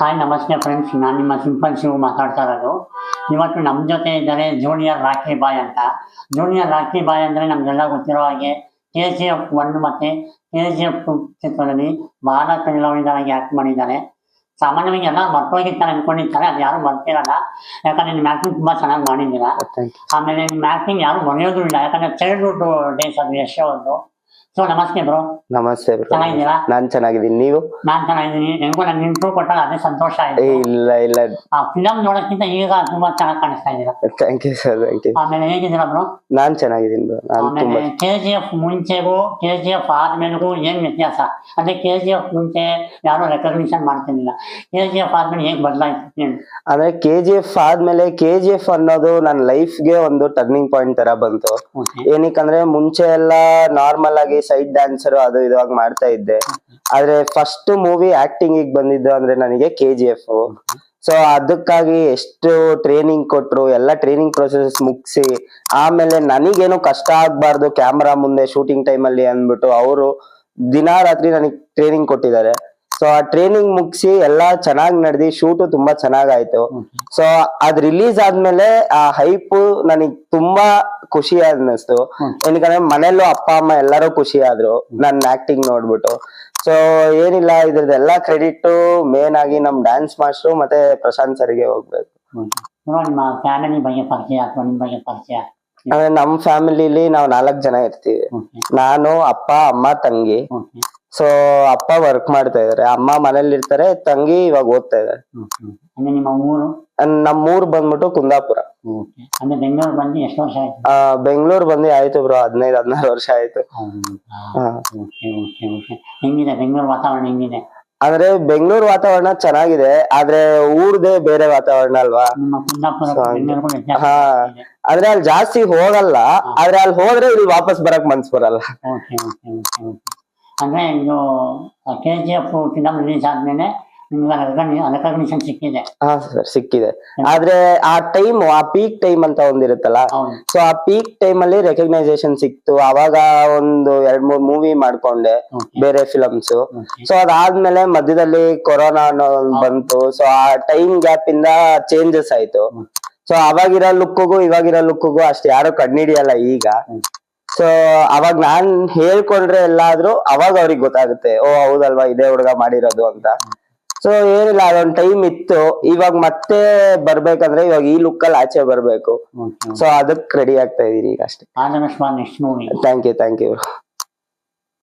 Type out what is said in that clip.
Hi ನಮಸ್ತೆ friends ನಾನು ನಿಮ್ಮ ಸಿಂಪಲ್ ಶಿವ್ ಮಾತಾಡ್ತಾ ಇರೋದು. ಇವತ್ತು ನಮ್ಮ ಜೊತೆ ಇದ್ದಾರೆ ಜೂನಿಯರ್ ರಾಖಿ ಬಾಯ್ ಅಂತ. ಜೂನಿಯರ್ ರಾಖಿ ಬಾಯ್ ಅಂದರೆ ನಮಗೆಲ್ಲ ಗೊತ್ತಿರೋ ಹಾಗೆ ಕೆ ಜಿ ಎಫ್ ಒನ್ ಮತ್ತು ಕೆ ಜಿ ಎಫ್ ಚಿತ್ರದಲ್ಲಿ ಬಹಳ ಕಲಾವಿದರಾಗಿ ಆ್ಯಕ್ಟ್ ಮಾಡಿದ್ದಾರೆ ಸಾಮಾನ್ಯವಾಗಿ ಎಲ್ಲ ಮರ್ತೋಗಿರ್ತಾರೆ ಅನ್ಕೊಂಡಿರ್ತಾರೆ. ಅದು ಯಾರು ಮರ್ತಿರಲ್ಲ. ಯಾಕಂದ್ರೆ ನಿಮ್ಮ ಆ್ಯಕ್ಟಿಂಗ್ ತುಂಬ ಚೆನ್ನಾಗಿ ಮಾಡಿದ್ದೀರಾ. ಆಮೇಲೆ ನಿಮ್ಮ ಆ್ಯಕ್ಟಿಂಗ್ ಯಾರು ಮರೆಯೋದು ಇಲ್ಲ. ಯಾಕಂದ್ರೆ ಚೈಲ್ಡ್ಹುಡ್ ಡೇಸ್ ಅದು ಯಶೋ ಸೊ ನಮಸ್ತೆ ಬ್ರೋ ನಮಸ್ತೆ ಬ್ರೋ ಚೆನ್ನಾಗಿದ್ದೀರಾ? ನಾನ್ ಚೆನ್ನಾಗಿದ್ದೀನಿ. ನೀವು? ನಾನ್ ಚೆನ್ನಾಗಿದ್ದೀನಿ. ಹೆಂಗೋ ನನ್ ಇಂಪ್ರೂವ್ ಕೊಟ್ಟಾಗ ಅದೇ ಸಂತೋಷ ಆಯ್ತು. ಇಲ್ಲ ಇಲ್ಲ. ಆ ಫಿಲಮ್ ನೋಡೋಕ್ಕಿಂತ ಈಗ ತುಂಬಾ ಚೆನ್ನಾಗಿ ಕಾಣಿಸ್ತಾ ಇದ್ದೀರಾ thank you sir thank you ಆಮೇಲೆ ಹೇಗಿದ್ದೀರಾ ಬ್ರೋ ನಾನ್ ಚೆನ್ನಾಗಿದ್ದೀನಿ ಬ್ರೋ ನಾನ್ ಆಮೇಲೆ ಕೆ ಜಿ ಎಫ್ ಮುಂಚೆಗೂ ಕೆ ಜಿ ಎಫ್ ಆದ್ಮೇಲೆಗೂ ಏನ್ ವ್ಯತ್ಯಾಸ? ಅಂದ್ರೆ ಕೆ ಜಿ ಎಫ್ ಮುಂಚೆ ಯಾರು ರೆಕಗ್ನಿಷನ್ ಮಾಡ್ತಿರ್ಲಿಲ್ಲ. ಕೆ ಜಿ ಎಫ್ ಆದ್ಮೇಲೆ ಹೇಗ್ ಬದಲಾಯ್ತು ಹೇಳಿ. ಅಂದ್ರೆ ಕೆ ಜಿ ಎಫ್ ಆದ್ಮೇಲೆ ಕೆ ಜಿ ಎಫ್ ಅನ್ನೋದು ನನ್ನ ಲೈಫ್ಗೆ ಒಂದು ಟರ್ನಿಂಗ್ ಪಾಯಿಂಟ್ ತರ ಬಂತು. ಏನಕ್ಕಂದ್ರೆ ಮುಂಚೆ ಎಲ್ಲ ನಾರ್ಮಲ್ ಆಗಿ ಸೈಡ್ ಡ್ಯಾನ್ಸರ್ ಅದು ಇದಾಗ ಮಾಡ್ತಾ ಇದ್ದೆ. ಆದ್ರೆ ಫಸ್ಟ್ ಮೂವಿ ಆಕ್ಟಿಂಗ್ ಬಂದಿದ್ದು ಅಂದ್ರೆ ನನಗೆ ಕೆ ಜಿ ಎಫ್ ಸೊ ಅದಕ್ಕಾಗಿ ಎಷ್ಟು ಟ್ರೈನಿಂಗ್ ಕೊಟ್ರು, ಎಲ್ಲ ಟ್ರೈನಿಂಗ್ ಪ್ರೊಸೆಸ್ ಮುಗಿಸಿ, ಆಮೇಲೆ ನನಗೇನು ಕಷ್ಟ ಆಗ್ಬಾರ್ದು ಕ್ಯಾಮ್ರಾ ಮುಂದೆ ಶೂಟಿಂಗ್ ಟೈಮಲ್ಲಿ ಅಂದ್ಬಿಟ್ಟು, ಅವರು ದಿನಾ ರಾತ್ರಿ ನನಗೆ ಟ್ರೈನಿಂಗ್ ಕೊಟ್ಟಿದ್ದಾರೆ. ಸೊ ಆ ಟ್ರೈನಿಂಗ್ ಮುಗಿಸಿ ಎಲ್ಲ ಚೆನ್ನಾಗಿ ನಡೆದಿ ಶೂಟು ತುಂಬಾ ಚೆನ್ನಾಗಾಯ್ತು. ಸೊ ಅದ್ ರಿಲೀಸ್ ಆದ್ಮೇಲೆ ಆ ಹೈಪ್ ನನಗ್ ತುಂಬಾ ಖುಷಿ ಅನ್ನಿಸ್ತು. ಯಾಕಂದ್ರೆ ಮನೇಲೂ ಅಪ್ಪ ಅಮ್ಮ ಎಲ್ಲರೂ ಖುಷಿ ಆದ್ರು ನನ್ನ ಆಕ್ಟಿಂಗ್ ನೋಡ್ಬಿಟ್ಟು. ಸೊ ಏನಿಲ್ಲ ಇದ್ರದ್ದೆಲ್ಲ ಕ್ರೆಡಿಟ್ ಮೇನ್ ಆಗಿ ನಮ್ ಡ್ಯಾನ್ಸ್ ಮಾಸ್ಟ್ರು ಮತ್ತೆ ಪ್ರಶಾಂತ್ ಸರ್ಗೆ ಹೋಗ್ಬೇಕು. ನಮ್ ನಿಮ್ಮ ಫ್ಯಾಮಿಲಿ ಬಗ್ಗೆ ಪರಿಚಯ ಅಥವಾ ನಿಮ್ಮ ಬಗ್ಗೆ ಪರಿಚಯ? ಅಂದ್ರೆ ನಮ್ ಫ್ಯಾಮಿಲಿಲಿ ನಾವು ನಾಲ್ಕ್ ಜನ ಇರ್ತೀವಿ. ನಾನು ಅಪ್ಪ ಅಮ್ಮ ತಂಗಿ. ಸೊ ಅಪ್ಪ ವರ್ಕ್ ಮಾಡ್ತಾ ಇದಾರೆ. ಅಮ್ಮ ಮನೇಲಿ ಇರ್ತಾರೆ ತಂಗಿ ಇವಾಗ ಓದ್ತಾ ಇದಾರೆ. ಅಂದ್ರೆ ನಿಮ್ಮ ಊರು? ನಮ್ ಊರ್ ಬಂದ್ಬಿಟ್ಟು ಕುಂದಾಪುರ. ಓಕೆ. ಅಂದ್ರೆ ಬೆಂಗಳೂರು ಬಂದು ಎಷ್ಟು ವರ್ಷ ಆಯ್ತು? ಆ ಬೆಂಗಳೂರು ಬಂದು ಆಯ್ತು ಬ್ರೋ ಹದಿನೈದು ಹದಿನಾರು ವರ್ಷ ಆಯ್ತು. ಹಾ. Okay okay okay. ಹೆಂಗಿದೆ ಬೆಂಗಳೂರು ವಾತಾವರಣ ಹೆಂಗಿದೆ? ಅಂದ್ರೆ ಬೆಂಗಳೂರು ವಾತಾವರಣ ಚೆನ್ನಾಗಿದೆ ಆದ್ರೆ ಊರ್ದೇ ಬೇರೆ ವಾತಾವರಣ ಅಲ್ವಾ? ನಿಮ್ಮ ಕುಂದಾಪುರ ಸೊ ಬೆಂಗಳೂರು ವ್ಯತ್ಯಾಸ ಹಾ. ಇದೆ. ಆದ್ರೆ ಅಲ್ಲಿ ಜಾಸ್ತಿ ಹೋಗಲ್ಲ ಆದ್ರೆ ಅಲ್ಲಿ ಹೋದ್ರೆ ಇಲ್ಲಿ ವಾಪಸ್ ಬರಕ್ ಮನ್ಸ್ ಬರಲ್ಲ. Okay okay okay okay. ಅಂದ್ರೆ ಇದು K G F film release ಆದ್ಮೇಲೆ ನಿಮ್ಗೆ ರೆಕಗ್ನಿಷನ್ ಸಿಕ್ಕಿದೆ. ಹಾ ಸರ್ ಸಿಕ್ಕಿದೆ. ಆದ್ರೆ ಆ ಟೈಮ್ ಆ ಪೀಕ್ ಟೈಮ್ ಅಂತ ಒಂದಿರುತ್ತಲ್ಲ ಸೊ ಆ ಪೀಕ್ ಟೈಮ್ ಅಲ್ಲಿ ರೆಕಗ್ನೈಸೇಷನ್ ಸಿಕ್ತು. ಅವಾಗ ಒಂದು ಎರಡ್ ಮೂರ್ ಮೂವಿ ಮಾಡ್ಕೊಂಡೆ ಬೇರೆ ಫಿಲಮ್ಸ್ ಸೊ ಅದಾದ್ಮೇಲೆ ಮಧ್ಯದಲ್ಲಿ ಕೊರೋನಾ ಅನ್ನೋ ಬಂತು. ಸೊ ಆ ಟೈಮ್ ಗ್ಯಾಪ್ ಇಂದ ಚೇಂಜಸ್ ಆಯ್ತು. ಸೊ ಅವಾಗಿರೋ ಲುಕ್ಗೂ ಇವಾಗಿರೋ ಲುಕ್ಗೂ ಅಷ್ಟು ಯಾರು ಕಣ್ಣಿಡಿಯಲ್ಲ ಈಗ. ಸೊ ಅವಾಗ ನಾನ್ ಹೇಳ್ಕೊಂಡ್ರೆ ಎಲ್ಲಾದ್ರೂ ಅವಾಗ ಅವ್ರಿಗೆ ಗೊತ್ತಾಗುತ್ತೆ ಓ ಹೌದಲ್ವಾ ಇದೇ ಹುಡುಗ ಮಾಡಿರೋದು ಅಂತ. ಸೊ ಏನಿಲ್ಲ ಅದೊಂದ್ ಟೈಮ್ ಇತ್ತು. ಇವಾಗ ಮತ್ತೆ ಬರ್ಬೇಕಂದ್ರೆ ಇವಾಗ ಈ ಲುಕ್ ಅಲ್ಲಿ ಆಚೆ ಬರ್ಬೇಕು. ಸೊ ಅದಕ್ ರೆಡಿ ಆಗ್ತಾ ಇದೀರಿ ಈಗ ಅಷ್ಟೇ. Thank you thank you